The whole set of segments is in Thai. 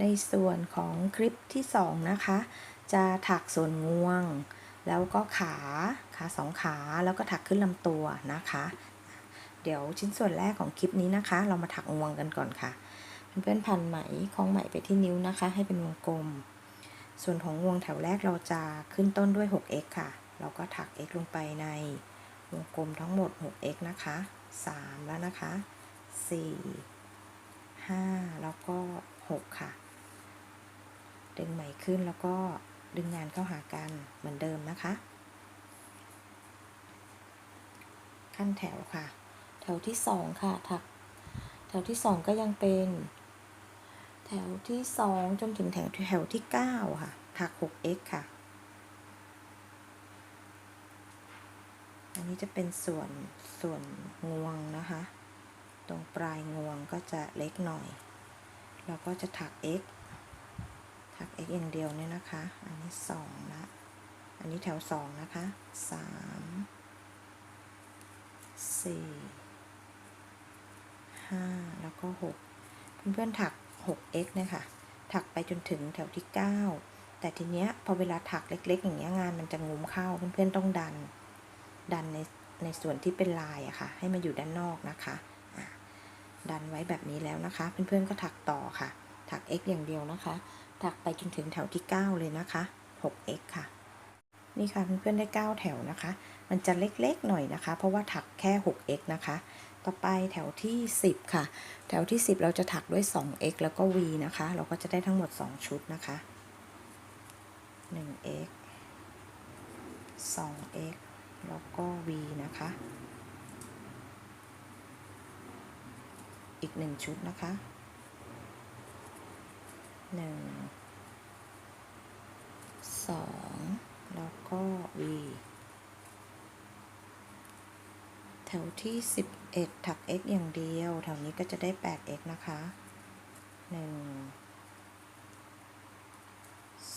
ในส่วนของคลิปที่ 2 นะคะ จะถักส่วนงวง แล้วก็ขาขาสองขาแล้วก็ถักขึ้นลำตัวนะคะ เดี๋ยวชิ้นส่วนแรกของคลิปนี้นะคะ เรามาถักงวงกันก่อนค่ะ เพื่อนๆพันไหมคล้องไหมไปที่นิ้วนะคะ ให้เป็นวงกลม ส่วนของงวงแถวแรกเราจะขึ้นต้นด้วย 6x ค่ะ เราก็ถัก x ลงไปในวงกลมทั้งหมด 6x นะคะ 3 แล้วนะคะ 4 5 แล้วก็ 6 ค่ะ ดึงไหมขึ้นแล้วก็ดึงงานเข้าหากันเหมือนเดิมนะคะ ขั้นแถวค่ะ แถวที่สองค่ะถัก แถวที่สองก็ยังเป็น แถวที่สองจนถึงแถวแถวที่เก้าค่ะ ถัก 6x ค่ะ อันนี้จะเป็นส่วนส่วนงวงนะคะ ตรงปลายงวงก็จะเล็กหน่อย เราก็จะถัก x ถัก x อย่างเดียวเนี่ยนะคะ อันนี้สองละ อันนี้แถวสองนะคะสามสี่ห้าแล้วก็หกเพื่อนๆถัก 6x เนี่ยค่ะ ถักไปจนถึงแถวที่ 9 แต่ทีเนี้ยพอเวลาถักเล็ก ๆ อย่างเงี้ยงานมันจะงุ้มเข้า เพื่อนๆต้องดัน ดันในในส่วนที่เป็นลายอะค่ะ ให้มันอยู่ด้านนอกนะคะอะดันไว้แบบนี้แล้วนะคะ เพื่อนๆก็ถักต่อค่ะ ถัก x อย่างเดียวนะคะ ถักไปจนถึงแถวที่ 9 เลยนะคะ 6x ค่ะ นี่ค่ะเพื่อนๆได้ 9 แถวนะคะ มันจะเล็กๆหน่อยนะคะ เพราะว่าถักแค่ 6x นะคะ ต่อไปแถวที่ 10 ค่ะ แถวที่ 10 เราจะถักด้วย 2x แล้วก็ v นะคะ เราก็จะได้ทั้งหมด 2 ชุดนะคะ 1x 2x แล้วก็ v นะคะ อีก 1 ชุดนะคะ 1 2แล้วก็ v แถวที่ 11 ถัก x อย่างเดียว แถวนี้ก็จะได้ 8x นะคะ 1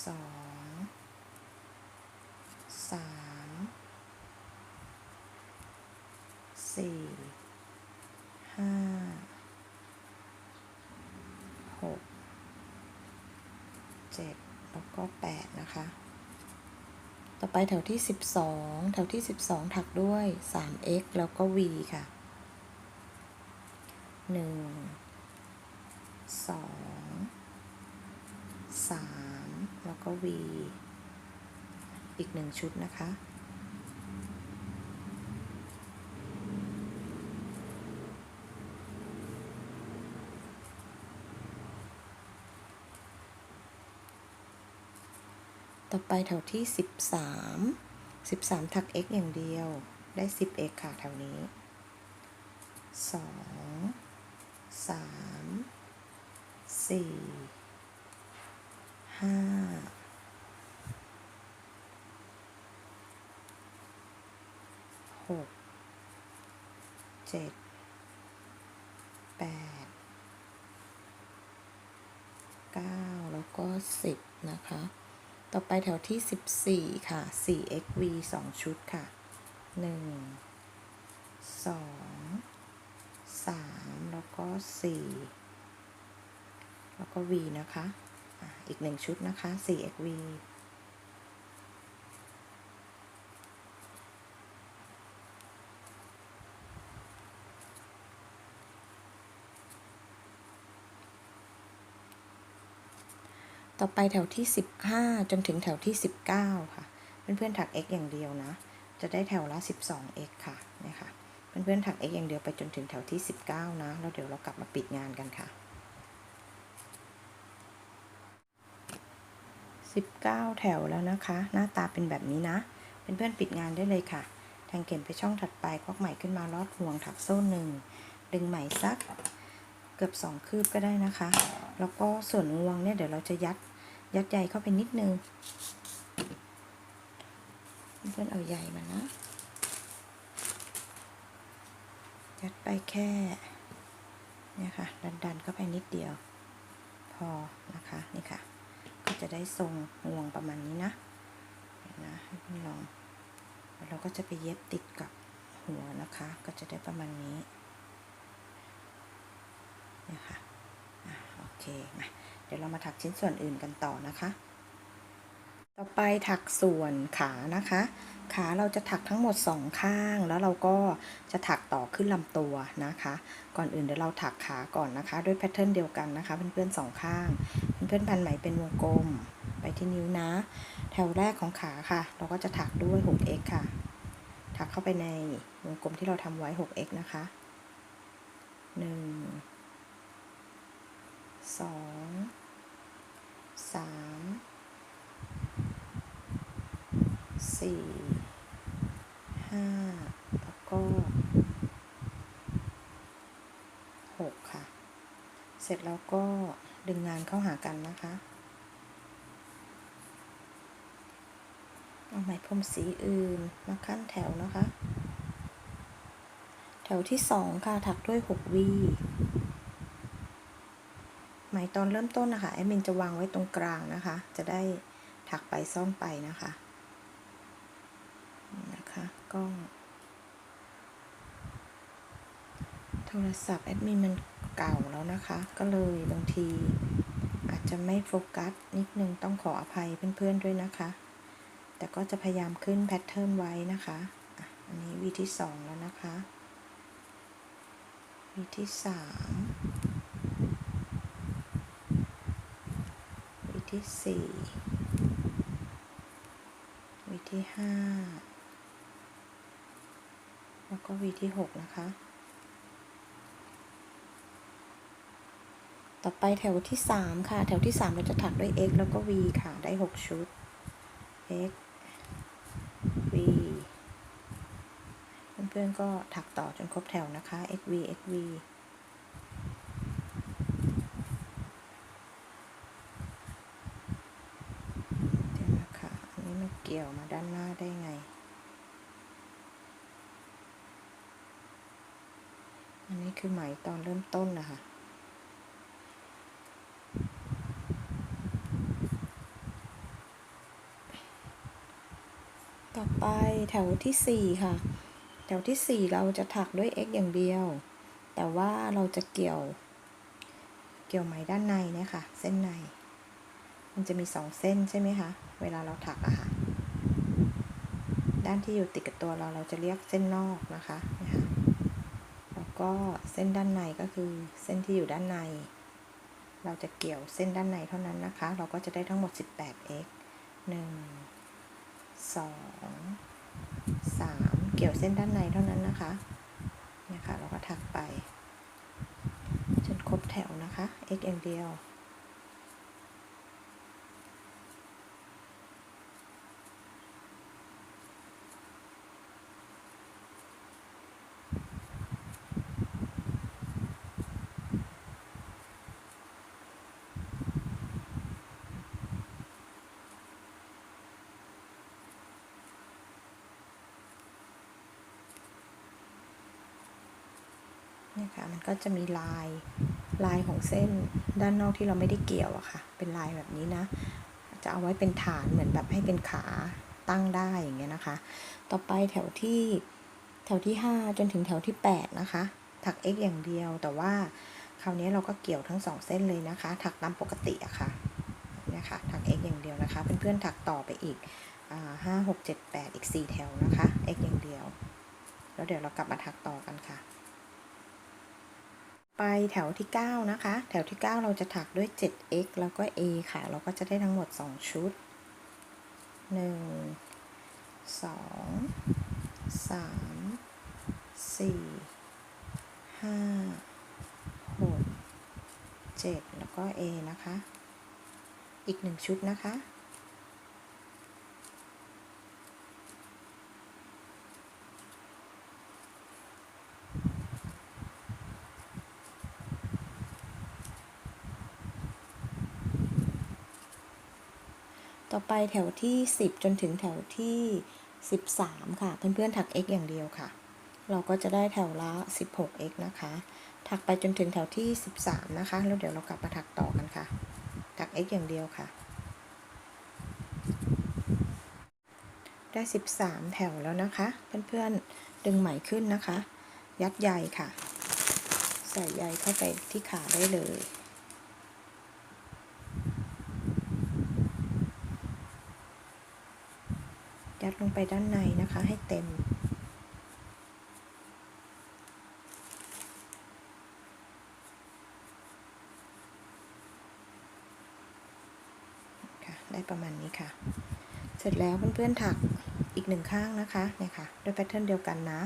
2 3 4 5 6 7 แล้วก็ 8 นะคะ ต่อไปแถวที่ 12 แถวที่ 12 ถักด้วย 3x แล้วก็ v ค่ะ 1 2 3 แล้วก็ v อีก 1 ชุดนะคะ อไปแถวที่ 13 13ถัก x อย่างเดียว ได้ 10x ค่ะแถวนี้ 2 3 4 5 6 7 8 9แล้วก็10นะคะ ต่อไปแถวที่ 14 ค่ะ 4xv 2 ชุดค่ะ 1 2 3 แล้วก็ 4 แล้วก็ v นะคะ อีก 1 ชุดนะคะ 4xv ต่อไปแถวที่ 15 จนถึงแถวที่ 19 ค่ะ เพื่อนๆถัก x อย่างเดียวนะ จะได้แถวละ 12x ค่ะนี่ค่ะ เพื่อนๆถัก x อย่างเดียวไปจนถึงแถวที่ 19 นะ แล้วเดี๋ยวเรากลับมาปิดงานกันค่ะ 19 แถวแล้วนะคะ หน้าตาเป็นแบบนี้นะ เพื่อนๆปิดงานได้เลยค่ะ แทงเข็มไปช่องถัดไปควักไหมขึ้นมาลอดห่วงถักโซ่หนึ่ง ดึงไหมสัก เกือบ 2 คืบก็ได้นะคะ แล้วก็ส่วนงวงเนี่ยเดี๋ยวเราจะยัดยัดใยเข้าไปนิดนึง เพื่อนเอาใยมานะ ยัดไปแค่เนี่ยค่ะ ดันๆเข้าไปนิดเดียว พอนะคะนี่ค่ะ ก็จะได้ทรงงวงประมาณนี้นะนะให้เพื่อนลองเราก็จะไปเย็บติดกับหัวนะคะ ก็จะได้ประมาณนี้ นี่ยค่ะโอเคมาเดี๋ยวเรามาถักชิ้นส่วนอื่นกันต่อนะคะ ต่อไปถักส่วนขานะคะ ขาเราจะถักทั้งหมดสองข้าง แล้วเราก็จะถักต่อขึ้นลำตัวนะคะ ก่อนอื่นเดี๋ยวเราถักขาก่อนนะคะ ด้วยแพทเทิร์นเดียวกันนะคะเพื่อนๆสองข้าง เพื่อนๆพันไหมเป็นวงกลมไปที่นิ้วนะ แถวแรกของขาค่ะ เราก็จะถักด้วย 6x ค่ะ ถักเข้าไปในวงกลมที่เราทำไว้ 6x นะคะ 1 2 3สี่ห้าแล้วก็หกค่ะ เสร็จแล้วก็ดึงงานเข้าหากันนะคะเอาไหมพรมสีอื่นมาขั้นแถวนะคะ แถวที่สองค่ะถักด้วยหกวี ไหมตอนเริ่มต้นนะคะแอดมินจะวางไว้ตรงกลางนะคะ จะได้ถักไปซ่อนไปนะคะนะคะกล้องโทรศัพท์แอดมินมันเก่าแล้วนะคะ ก็เลยบางที อาจจะไม่โฟกัสนิดนึงต้องขออภัยเพื่อนๆด้วยนะคะ แต่ก็จะพยายามขึ้นแพทเทิร์นไว้นะคะอะอันนี้วีที่สองแล้วนะคะวีที่สามวี ที่สี่วีที่ห้าแล้วก็วีที่หกนะคะ ต่อไปแถวที่สามค่ะ แถวที่สามเราจะถักด้วย x แล้วก็ v ค่ะ ได้หกชุด x v เพื่อนๆก็ถักต่อจนครบแถวนะคะ x v x v เดี๋ยวนะคะอันนี้มันเกี่ยวมาด้านหน้าได้ไง อันนี้ คือไหมตอนเริ่มต้นนะคะ ต่อไปแถวที่สี่ค่ะ แถวที่สี่เราจะถักด้วย x อย่างเดียว แต่ว่าเราจะเกี่ยว เกี่ยวไหมด้านในเนี่ยค่ะ เส้นใน มันจะมีสองเส้นใช่ไหมคะ เวลาเราถักอะค่ะด้านที่อยู่ติดกับตัวเราเราจะเรียกเส้นนอกนะคะนะคะ ก็เส้นด้านในก็คือเส้นที่อยู่ด้านใน เราจะเกี่ยวเส้นด้านในเท่านั้นนะคะ เราก็จะได้ทั้งหมด 18x 1 2 3 เกี่ยวเส้นด้านในเท่านั้นนะคะเนี่ยค่ะเราก็ถักไป จนครบแถวนะคะ x อย่างเดียว เนี่ยค่ะ มันก็จะมีลายลายของเส้นด้านนอกที่เราไม่ได้เกี่ยวอะค่ะ เป็นลายแบบนี้นะ จะเอาไว้เป็นฐานเหมือนแบบให้เป็นขาตั้งได้อย่างเงี้ยนะคะ ต่อไปแถวที่แถวที่ 5 จนถึงแถวที่ 8 นะคะ ถัก x อย่างเดียวแต่ว่าคราวนี้เราก็เกี่ยวทั้งสองเส้นเลยนะคะ ถักตามปกติอะค่ะนี่ค่ะถัก x อย่างเดียวนะคะเพื่อนๆถักต่อไปอีกห้าหกเจ็ดแปดอีก 4 แถวนะคะ x อย่างเดียว แล้วเดี๋ยวเรากลับมาถักต่อกันค่ะ ไปแถวที่ 9 นะคะ แถวที่ 9 เราจะถักด้วย 7x แล้วก็ a ค่ะ เราก็จะได้ทั้งหมด 2 ชุด 1 2 3 4 5 6 7 แล้วก็ a นะคะ อีก 1 ชุดนะคะ อไปแถวที่ 10 จนถึงแถวที่ 13 ค่ะ เพื่อนๆถัก x อย่างเดียวค่ะ เราก็จะได้แถวละ 16x นะคะ ถักไปจนถึงแถวที่ 13 นะคะ แล้วเดี๋ยวเรากลับมาถักต่อกันค่ะ ถัก x อย่างเดียวค่ะ ได้ 13 แถวแล้วนะคะ เพื่อนๆ ดึงไหมขึ้นนะคะ ยัดใยค่ะ ใส่ใยเข้าไปที่ขาได้เลย ยัดลงไปด้านในนะคะให้เต็ม ได้ประมาณนี้ค่ะ เสร็จแล้วเพื่อนๆถักอีกหนึ่งข้างนะคะเนี่ยค่ะด้วยแพทเทิร์นเดียวกันนะ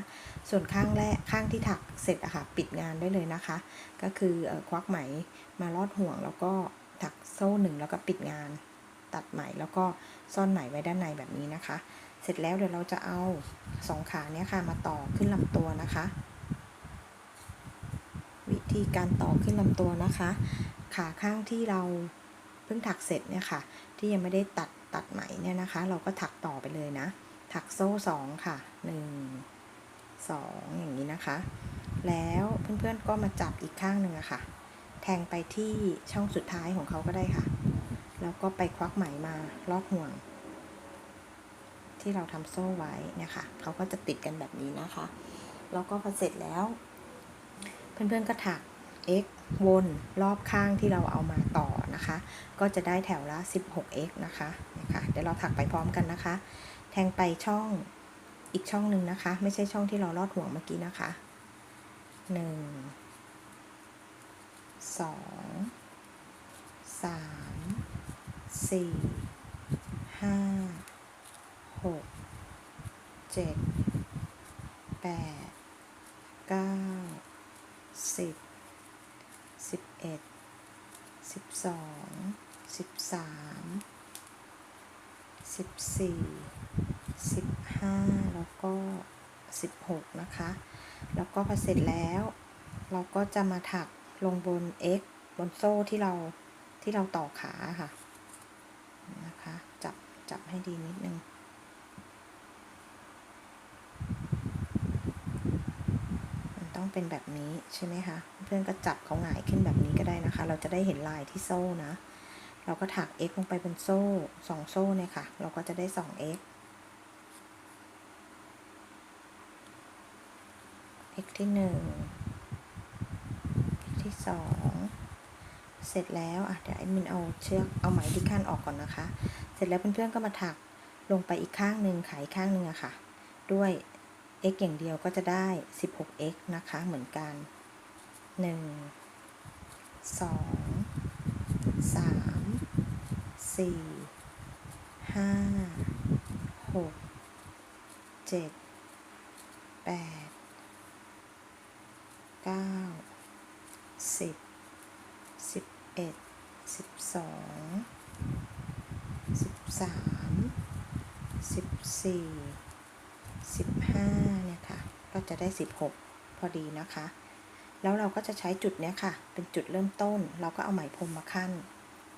ส่วนข้างแรกข้างที่ถักเสร็จอะค่ะปิดงานได้เลยนะคะ ก็คือควักไหมมาลอดห่วงแล้วก็ถักโซ่หนึ่งแล้วก็ปิดงาน ตัดไหมแล้วก็ซ่อนไหมไว้ด้านในแบบนี้นะคะ เสร็จแล้วเดี๋ยวเราจะเอาสองขาเนี้ยค่ะมาต่อขึ้นลำตัวนะคะ วิธีการต่อขึ้นลำตัวนะคะ ขาข้างที่เราเพิ่งถักเสร็จเนี่ยค่ะ ที่ยังไม่ได้ตัดตัดไหมเนี่ยนะคะ เราก็ถักต่อไปเลยนะ ถักโซ่สองค่ะหนึ่งสองอย่างนี้นะคะ แล้วเพื่อนๆก็มาจับอีกข้างหนึ่งอะค่ะ แทงไปที่ช่องสุดท้ายของเขาก็ได้ค่ะ แล้วก็ไปควักไหมมาลอดห่วง ที่เราทำโซ่ไว้เนี่ยค่ะเขาก็จะติดกันแบบนี้นะคะ แล้วก็พอเสร็จแล้ว เพื่อนๆก็ถัก x วนรอบข้างที่เราเอามาต่อนะคะ ก็จะได้แถวละ 16x นะคะนะคะ เดี๋ยวเราถักไปพร้อมกันนะคะ แทงไปช่องอีกช่องหนึ่งนะคะ ไม่ใช่ช่องที่เราลอดห่วงเมื่อกี้นะคะหนึ่งสองสามสี่ หกเจ็ดแปดเก้าสิบสิบเอ็ดสิบสองสิบสามสิบสี่สิบห้าแล้วก็สิบหกนะคะ แล้วก็พอเสร็จแล้ว เราก็จะมาถักลงบน x บนโซ่ที่เราที่เราต่อขาค่ะ นะคะ จับ จับให้ดีนิดนึง มันต้อง เป็นแบบนี้ใช่ไหมคะ เพื่อนก็จับเขาหงายขึ้นแบบนี้ก็ได้นะคะ เราจะได้เห็นลายที่โซ่นะ เราก็ถัก x ลงไปบนโซ่สองโซ่เนี่ยค่ะ เราก็จะได้สอง x x ที่หนึ่ง x ที่สองเสร็จแล้วอะเดี๋ยวแอดมินเอาเชือกเอาไหมที่ขั้นออกก่อนนะคะ เสร็จแล้วเพื่อนๆก็มาถักลงไปอีกข้างหนึ่งขายข้างหนึ่งอะค่ะ ด้วย x อย่างเดียวก็จะได้ 16x นะคะ เหมือนกัน 1 2 3 4 5 6 7 8 9 10 11 12 13 14 15เนี่ยค่ะก็จะได้ 16 พอดีนะคะ แล้วเราก็จะใช้จุดเนี้ยค่ะ เป็นจุดเริ่มต้น เราก็เอาไหมพรมมาขั้น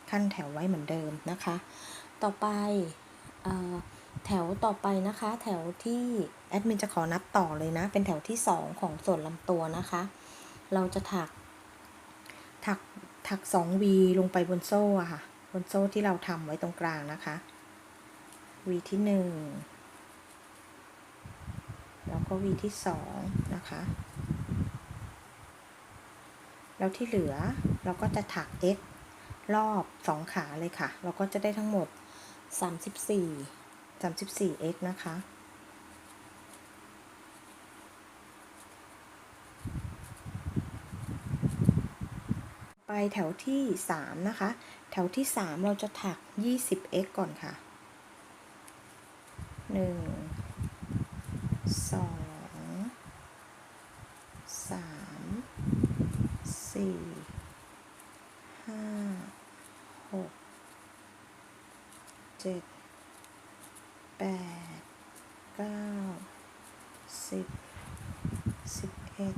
ขั้นแถวไว้เหมือนเดิมนะคะ ต่อไปอแถวต่อไปนะคะ แถวที่แอดมินจะขอนับต่อเลยนะ เป็นแถวที่ 2 ของส่วนลำตัวนะคะ เราจะถัก ถัก ถัก 2V ลงไปบนโซ่อะค่ะ บนโซ่ที่เราทำไว้ตรงกลางนะคะ V ที่ 1 วก็ V ที่สองนะคะ แล้วที่เหลือเราก็จะถัก x รอบสองขาเลยค่ะ เราก็จะได้ทั้งหมด 34 34x นะคะไปแถวที่ 3 นะคะ แถวที่ 3 เราจะถัก 20x ก่อนค่ะ 1 สอง สาม สี่ ห้า หก เจ็ด แปด เก้า สิบสิบเอ็ด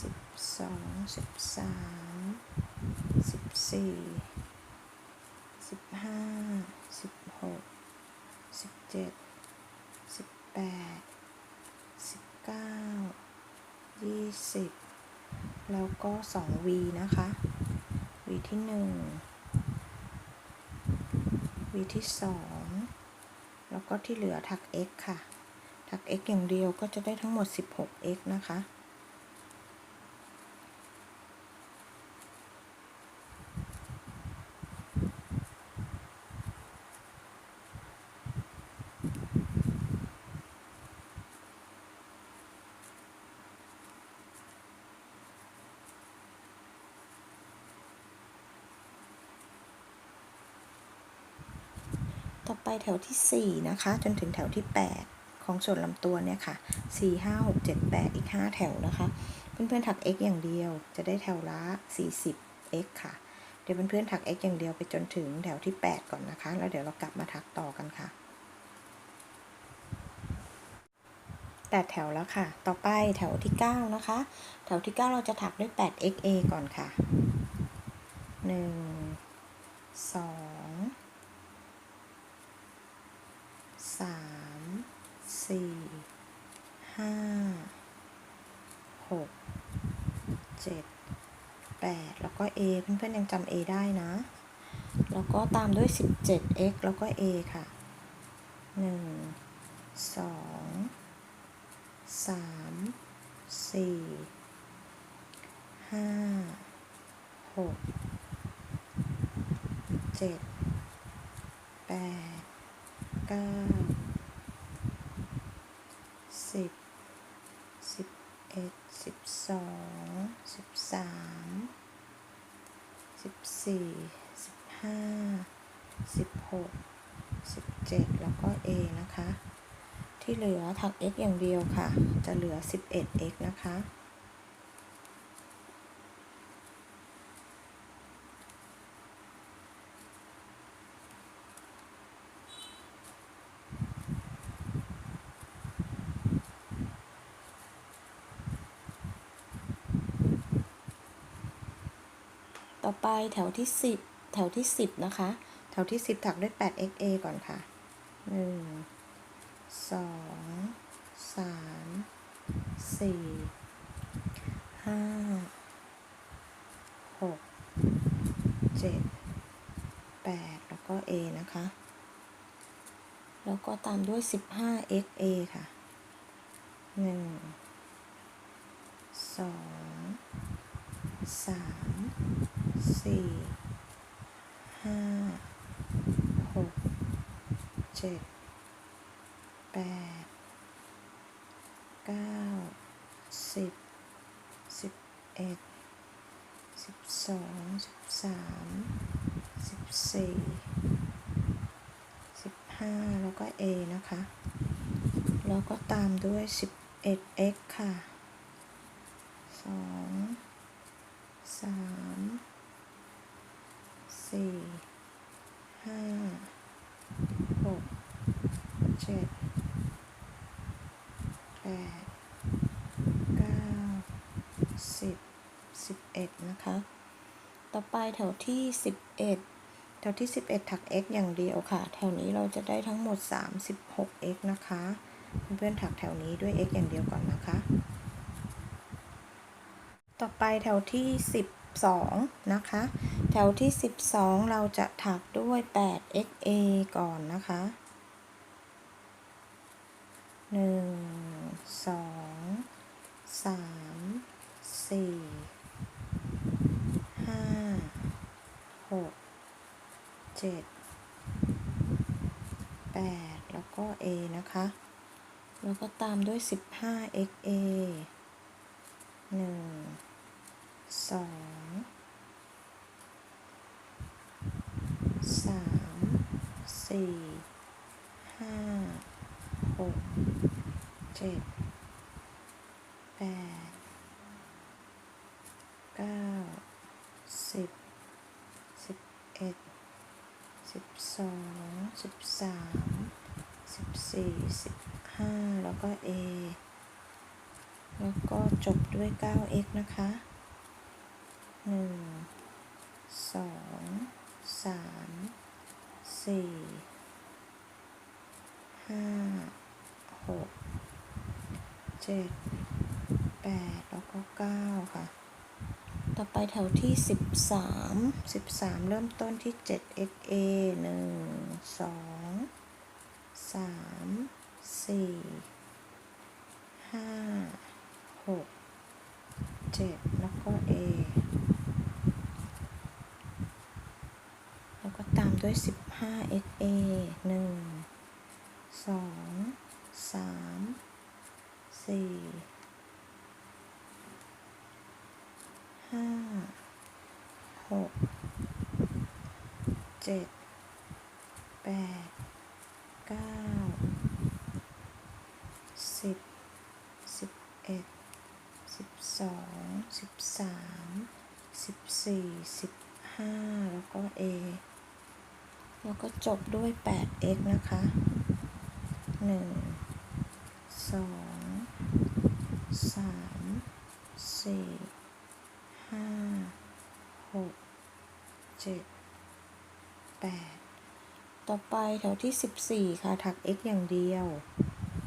สิบสองสิบสามสิบสี่สิบห้าสิบหกสิบเจ็ดสิบแปดสิบเก้ายี่สิบแล้วก็สองวีนะคะ วีที่หนึ่งวีที่สองแล้วก็ที่เหลือถัก x ค่ะ หัก x อย่างเดียวก็จะได้ทั้งหมด 16x นะคะ ต่อไปแถวที่ 4 นะคะ จนถึงแถวที่ 8 ของส่วนลำตัวเนี่ยค่ะ 4 5 6 7 8 อีก 5 แถวนะคะ เพื่อนๆถัก x อย่างเดียวจะได้แถวละ 40 x ค่ะ เดี๋ยวเพื่อนๆถัก x อย่างเดียวไปจนถึงแถวที่ 8 ก่อนนะคะ แล้วเดี๋ยวเรากลับมาถักต่อกันค่ะแปดแถวแล้วค่ะ ต่อไปแถวที่ 9 นะคะ แถวที่ 9 เราจะถักด้วย 8 xa ก่อนค่ะ 1 2สาม สี่ห้าหกเจ็ดแปดแล้วก็ A เพื่อนๆยังจำ A ได้นะ แล้วก็ตามด้วย 17x แล้วก็ A ค่ะหนึ่งสองสามสี่ห้าหกเจ็ดแปดเก้าสิบ สิบเอ็ด สองสิบสามสิบสี่สิบห้าสิบหกสิบเจ็ดแล้วก็ A นะคะ ที่เหลือถัก x อย่างเดียวค่ะ จะเหลือ 11x นะคะ แถวที่10แถวที่10นะคะ แถวที่10ถักด้วย 8xa ก่อนค่ะ1 2 3 4 5 6 7 8แล้วก็ A นะคะ แล้วก็ตามด้วย 15xa ค่ะ1 2สาม สี่ห้าหกเจ็ดแปดเก้าสิบสิบเอ็ดสิบสองสิบสามสิบสี่สิบห้าแล้วก็ A นะคะ แล้วก็ตามด้วยสิบเอ็ด x ค่ะสองสาม สี่ห้าหกเจ็ดแปดเก้าสิบสิบเอ็ดนะคะ ต่อไปแถวที่สิบเอ็ดแถวที่สิบเอ็ดถัก x อย่างเดียวค่ะ แถวนี้เราจะได้ทั้งหมดสามสิบหก x นะคะ เพื่อนๆถักแถวนี้ด้วย x อย่างเดียวก่อนนะคะ ต่อไปแถวที่ 12 นะคะ แถวที่ 12 เราจะถักด้วย 8xa ก่อนนะคะ 1 2 3 4 5 6 7 8 แล้วก็ A นะคะ แล้วก็ตามด้วย 15xa หนึ่ง สองสามสี่ห้าหกเจ็ดแปดเก้าสิบสิบเอ็ดสิบสองสิบสามสิบสี่สิบห้าแล้วก็ A แล้วก็จบด้วย 9x นะคะ 1 2 3 4 5 6 7 8แล้วก็9ค่ะ ต่อไปแถวที่13 13เริ่มต้นที่ 7xa 1 2 3 4 5หกเจ็ดแล้วก็ A แล้วก็ตามด้วยสิบห้า XA ห นึ่งสองสามสี่ห้าหกเจ็ดแปดเก้าสิบสิบเอ็ดสิบสองสิบสามสิบสี่สิบห้าแล้วก็ A แล้วก็จบด้วย 8x นะคะหนึ่งสองสามสี่ห้าหกเจ็ดแปดต่อไปแถวที่ 14 ค่ะ ถัก x อย่างเดียว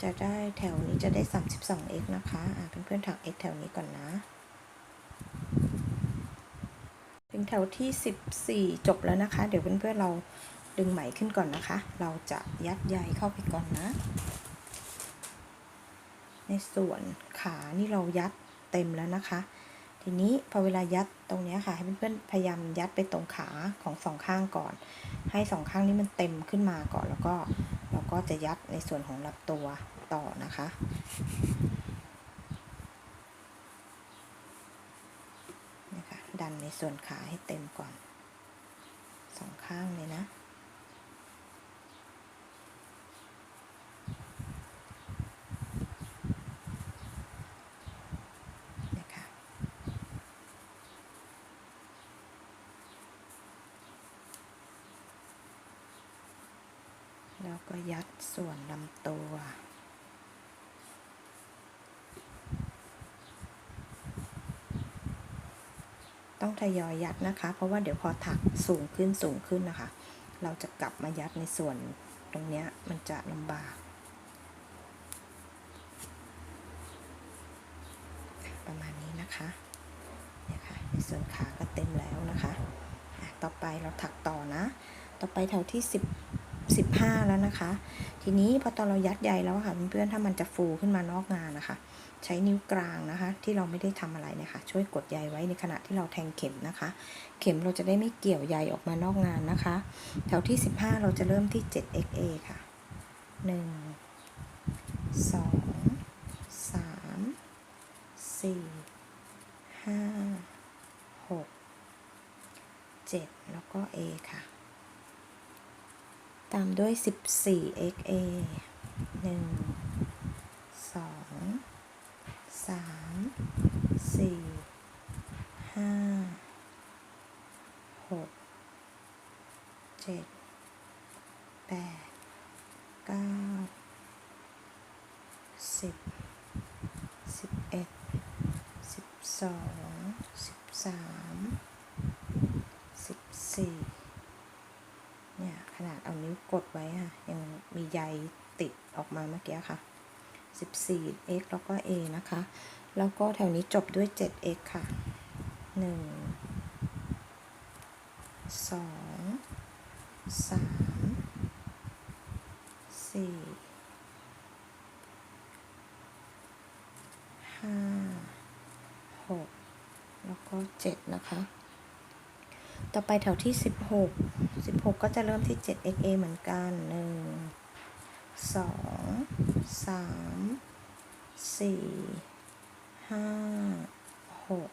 จะได้แถวนี้จะได้ 32x นะคะ อะเพื่อนๆถัก x แถวนี้ก่อนนะถึงแถวที่ 14 จบแล้วนะคะ เดี๋ยวเพื่อนๆเรา ดึงไหมขึ้นก่อนนะคะ เราจะยัดใยเข้าไปก่อนนะ ในส่วนขานี่เรายัดเต็มแล้วนะคะ ทีนี้พอเวลายัดตรงนี้ค่ะ ให้เพื่อนๆพยายามยัดไปตรงขาของสองข้างก่อน ให้สองข้างนี้มันเต็มขึ้นมาก่อนแล้วก็เราก็จะยัดในส่วนของลำตัวต่อนะคะนะคะดันในส่วนขาให้เต็มก่อนสองข้างเลยนะนะคะ แล้วก็ยัดส่วนลำตัว ต้องทยอยยัดนะคะ เพราะว่าเดี๋ยวพอถักสูงขึ้นสูงขึ้นนะคะ เราจะกลับมายัดในส่วนตรงนี้มันจะลำบาก ประมาณนี้นะคะเนี่ยค่ะในส่วนขาก็เต็มแล้วนะคะอะต่อไปเราถักต่อนะ ต่อไปแถวที่10 15 แล้วนะคะ ทีนี้พอตอนเรายัดใยแล้วค่ะเพื่อนๆถ้ามันจะฟูขึ้นมานอกงานนะคะ ใช้นิ้วกลางนะคะ ที่เราไม่ได้ทำอะไรเนี่ยค่ะช่วยกดใยไว้ในขณะที่เราแทงเข็มนะคะ เข็มเราจะได้ไม่เกี่ยวใยออกมานอกงานนะคะ แถวที่ 15 เราจะเริ่มที่ 7XA ค่ะ 1 2 3สี่ห้าหกเจ็ดแล้วก็ A ค่ะามด้วย 14xa 1 2 3 4 5 6 7 8 9 10 11 12 13 14 ขนาดเอานิ้วกดไว้อะยังมีใยติดออกมาเมื่อกี้ค่ะสิบสี่ x แล้วก็ a นะคะ แล้วก็แถวนี้จบด้วย 7x ค่ะหนึ่งสองสามสี่ห้าหกแล้วก็เจ็ดนะคะ ต่อไปแถวที่สิบหกสิบหกก็จะเริ่มที่เจ็ด xa เหมือนกันหนึ่งสองสามสี่ห้าหก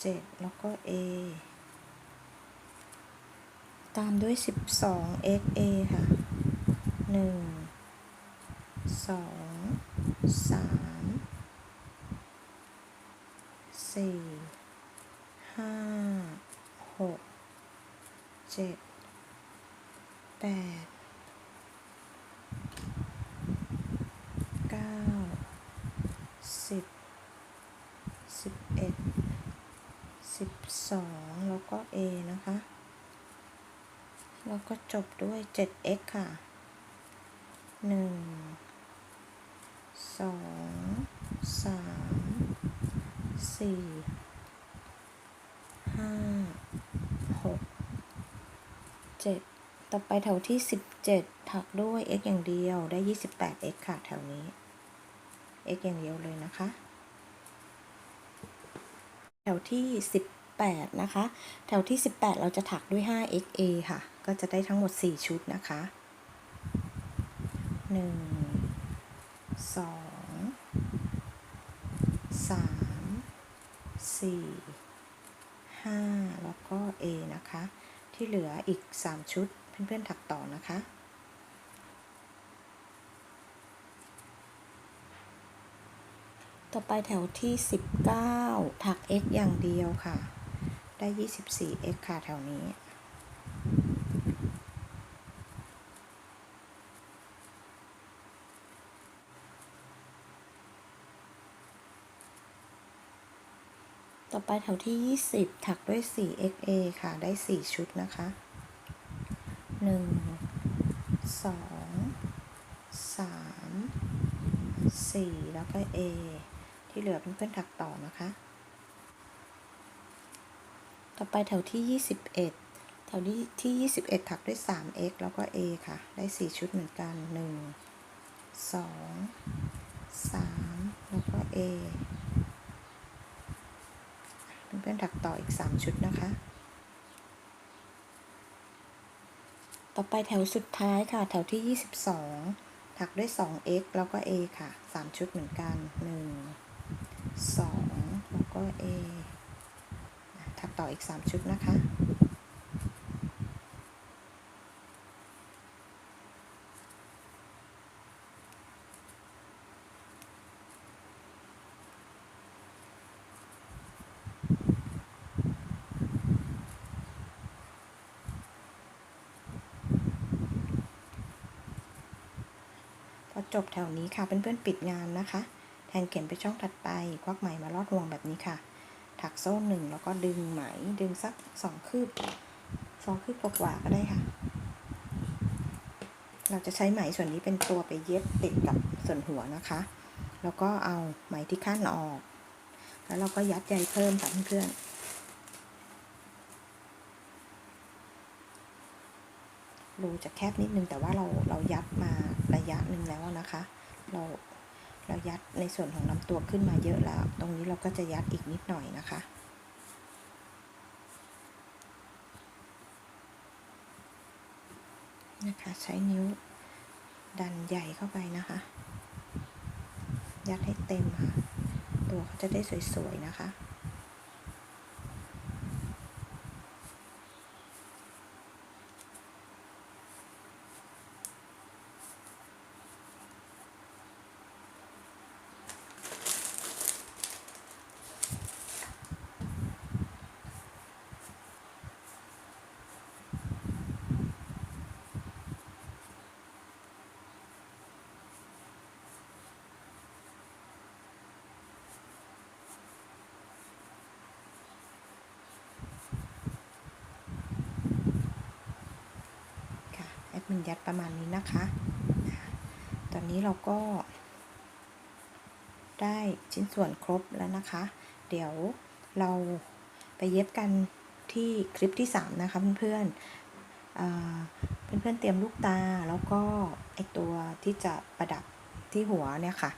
เจ็ดแล้วก็ a ตามด้วยสิบสอง xa ค่ะหนึ่งสองสามสี่ ห้าหกเจ็ดแปดเก้าสิบสิบเอ็ดสิบสองแล้วก็ A นะคะ แล้วก็จบด้วย 7x ค่ะหนึ่งสองสามสี่ ห้าหกเจ็ดต่อไปแถวที่สิบเจ็ดถักด้วย x อย่างเดียวได้ยี่สิบแปด x ค่ะแถวนี้ x อย่างเดียวเลยนะคะ แถวที่สิบแปดนะคะ แถวที่สิบแปดเราจะถักด้วยห้า xa ค่ะ ก็จะได้ทั้งหมดสี่ชุดนะคะหนึ่งสองสามสี่ 5 แล้วก็ A นะคะทที่เหลืออีก 3 ชุด เพื่อนๆถักต่อนะคะต่อไปแถวที่ 19 ถัก x อย่างเดียวค่ะ ได้ 24 x ค่ะแถวนี้ ไปแถวที่ 20 ถักด้วย 4xa ค่ะ ได้ 4 ชุดนะคะ 1 2 3 4 แล้วก็ A ที่เหลือเพื่อนๆถักต่อนะคะ ต่อไปแถวที่ 21 แถวที่ที่21 ถักด้วย 3x แล้วก็ A ค่ะ ได้ 4 ชุดเหมือนกัน 1 2 3 แล้วก็ A เพื่อนๆถักต่ออีก 3 ชุดนะคะ ต่อไปแถวสุดท้ายค่ะ แถวที่ 22 ถักด้วย 2x แล้วก็ A ค่ะ 3 ชุดเหมือนกัน 1 2 แล้วก็ A ถักต่ออีก 3 ชุดนะคะ พอ จบแถวนี้ค่ะเพื่อนๆปิดงานนะคะ แทนเข็มไปช่องถัดไป ควักไหมมาลอดห่วงแบบนี้ค่ะ ถักโซ่หนึ่งแล้วก็ดึงไหมดึงสักสองคืบสองคืบกว่าก็ได้ค่ะ เราจะใช้ไหมส่วนนี้เป็นตัวไปเย็บติดกับส่วนหัวนะคะ แล้วก็เอาไหมที่ขั้นออก แล้วเราก็ยัดใยเพิ่มค่ะเพื่อนๆ รูจะแคบนิดนึง แต่ว่าเราเรายัดมาระยะหนึ่งแล้วนะคะ เราเรายัดในส่วนของลำตัวขึ้นมาเยอะแล้ว ตรงนี้เราก็จะยัดอีกนิดหน่อยนะคะ นะคะใช้นิ้วดันใหญ่เข้าไปนะคะ ยัดให้เต็มค่ะ ตัวเขาจะได้สวยๆนะคะ มินยัดประมาณนี้นะคะ ตอนนี้เราก็ ได้ชิ้นส่วนครบแล้วนะคะ เดี๋ยวเราไปเย็บกันที่คลิปที่ 3 นะคะเพื่อนๆอ่าเพื่อนๆเตรียมลูกตาแล้วก็ไอตัวที่จะประดับที่หัวเนี่ยค่ะ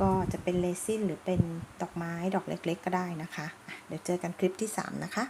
ก็จะเป็นเลซินหรือเป็นดอกไม้ดอกเล็กๆ ก็ได้นะคะอะเดี๋ยวเจอกันคลิปที่ 3 นะคะ